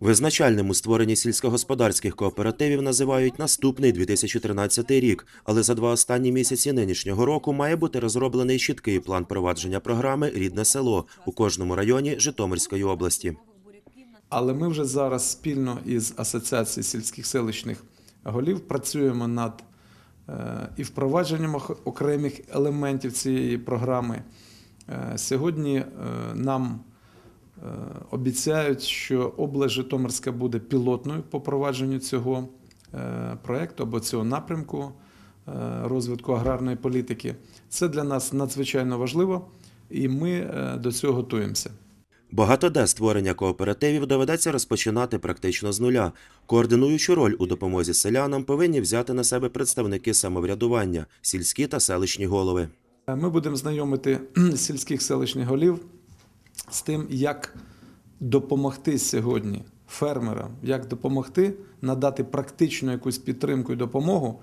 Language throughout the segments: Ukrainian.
Визначальним у створенні сільськогосподарських кооперативів називають наступний 2013 рік, але за два останні місяці нинішнього року має бути розроблений чіткий план провадження програми Рідне село у кожному районі Житомирської області. Але ми вже зараз спільно із Асоціацією сільських селищних голів працюємо над е, і впровадженням окремих елементів цієї програми. Е, Сьогодні е, нам обіцяють, що область Житомирська буде пілотною по провадженню цього е, проекту або цього напрямку е, розвитку аграрної політики. Це для нас надзвичайно важливо, і ми е, до цього готуємося. Багато де створення кооперативів доведеться розпочинати практично з нуля. Координуючу роль у допомозі селянам повинні взяти на себе представники самоврядування, сільські та селищні голови. Ми будемо знайомити сільських селищних голів з тим, як допомогти сьогодні фермерам, як допомогти надати практичну якусь підтримку і допомогу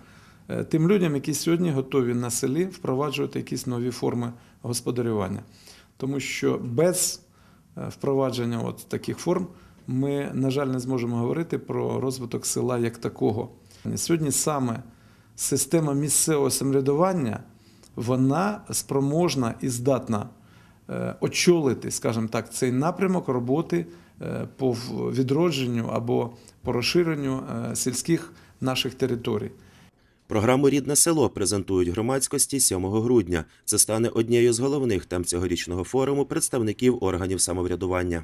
е, тим людям, які сьогодні готові на селі впроваджувати якісь нові форми господарювання. Тому що без е, впровадження от таких форм ми, на жаль, не зможемо говорити про розвиток села як такого. Сьогодні саме система місцевого самоврядування вона спроможна і здатна очолити, скажімо так, цей напрямок роботи е, по відродженню або по розширенню е, сільських наших територій. Програму Рідне село презентують громадськості 7 грудня. Це стане однією з головних тем цьогорічного форуму представників органів самоврядування.